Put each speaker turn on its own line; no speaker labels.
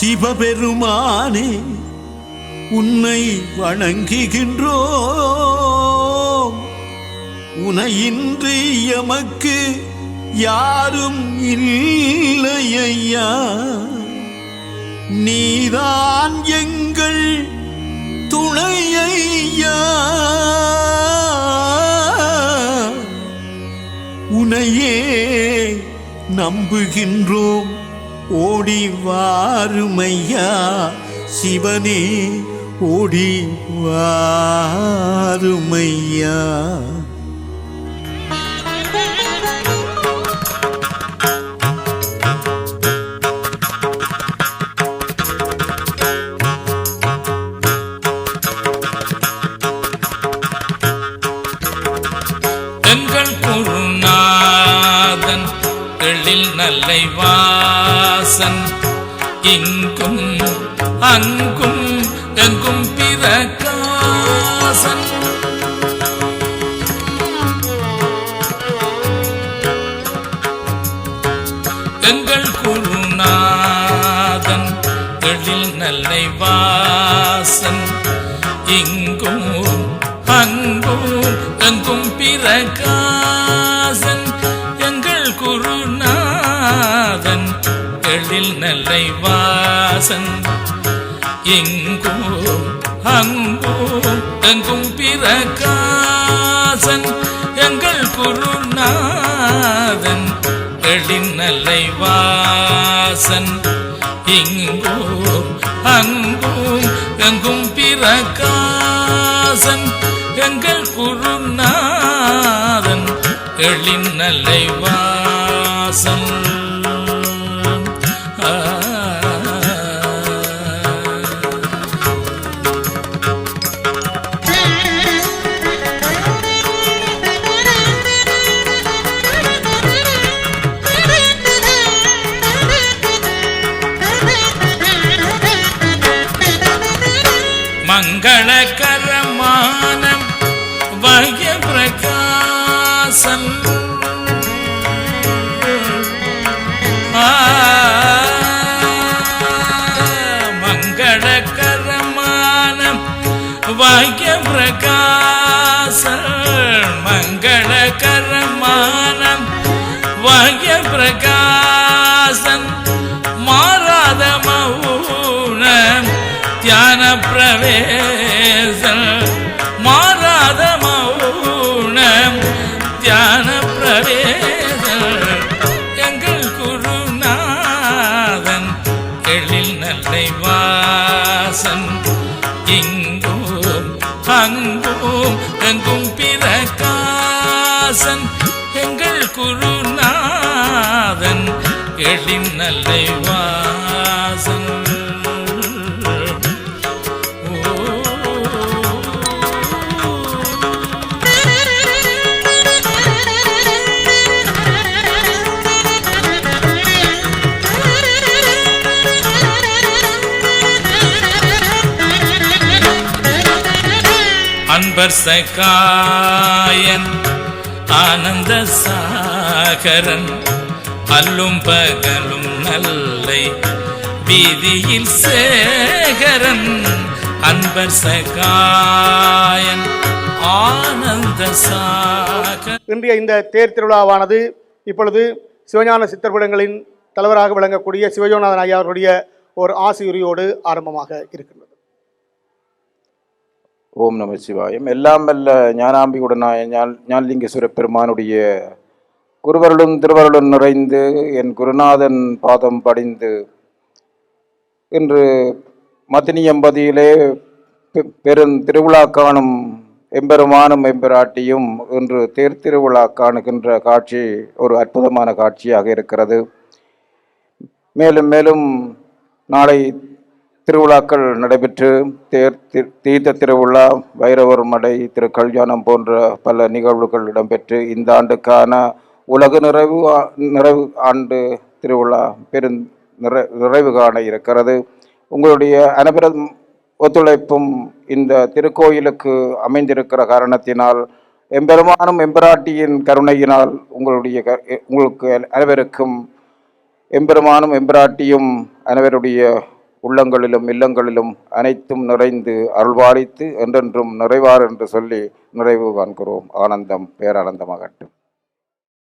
சிவபெருமானே உன்னை வணங்குகின்றோம். உனையின்றி எமக்கு யாரும் இல்லையா நீதான் எங்கள் துணையையா உனையே நம்புகின்றோம். ஓடி வாருமையா சிவனே ஓடி வாருமையா
எங்கள் குருநாதன் எழில் வாசன் இங்கும் அங்கும் எங்கும் பிறக்காசன். எங்கள் குருநாதன் எழில் நல்லை வாசன் இங்கும் அங்கும் எங்கும் பிறக்காசன். எங்கள் குருநாதன் வாசன் எழில் நல்லை வாசன். எங்கும் அங்கும் எங்கும் பிரகாசன். எங்கள் குருநாதன் எழில் நல்லை வாசன். இங்கும் அங்கும் எங்கும் பிரகாசன். எங்கள் குருநாதன் எழின் நல்லை வாசன். பிரகாசன் மங்களகரமான வாக்கிய பிரகாசன் மங்களகரமான வாக்கிய பிரகாசன் மாறாத மௌன தியான பிரவே வாசன் இங்கும் அங்கும் எங்கும் பிரகாசன் எங்கள் குருநாதன் எழின் நல்லை அன்பர் சகாயன் ஆனந்த சாகரன் அல்லும் பகலும் நல்லை வீதியில் சேகரன் அன்பர் சகாயன் ஆனந்த சாகர்
இன்றைய இந்த தேர் திருவிழாவானது இப்பொழுது சிவஞான சித்தர்படங்களின் தலைவராக விளங்கக்கூடிய சிவஜோநாதன் ஐயா அவர்களுடைய ஒரு ஆசியுரியோடு ஆரம்பமாக இருக்கிறது.
ஓம் நம சிவாயம். எல்லாம் வல்ல ஞானாம்பிகுடனாய ஞான் ஞானலிங்கேஸ்வர பெருமானுடைய குருவருளும் திருவருளும் நிறைந்து என் குருநாதன் பாதம் படிந்து இன்று மதினியம்பதியிலே பெ- பெரும் திருவிழா காணும் எம்பெருமானும் எம்பெராட்டியும் இன்று தேர் திருவிழா காணுகின்ற காட்சி ஒரு அற்புதமான காட்சியாக இருக்கிறது. மேலும் மேலும் நாளை திருவிழாக்கள் நடைபெற்று தேர் தீர்த்த திருவிழா வைரவர் மடை திருக்கல்யாணம் போன்ற பல நிகழ்வுகள் இடம்பெற்று இந்த ஆண்டுக்கான உலக நிறைவு நிறைவு ஆண்டு திருவிழா பெரு நிறை நிறைவு காண இருக்கிறது. உங்களுடைய அனைவரும் ஒத்துழைப்பும் இந்த திருக்கோயிலுக்கு அமைந்திருக்கிற காரணத்தினால் எம்பெருமானும் எம்பராட்டியின் கருணையினால் உங்களுடைய க- உங்களுக்கு அனைவருக்கும் எம்பெருமானும் எம்பிராட்டியும் அனைவருடைய உள்ளங்களிலும் இல்லங்களிலும் அனைத்தும் நிறைந்து அருள்வாளித்து என்றென்றும் நிறைவார் என்று சொல்லி நிறைவு காண்கிறோம். ஆனந்தம் பேரானந்தமாகட்டும்.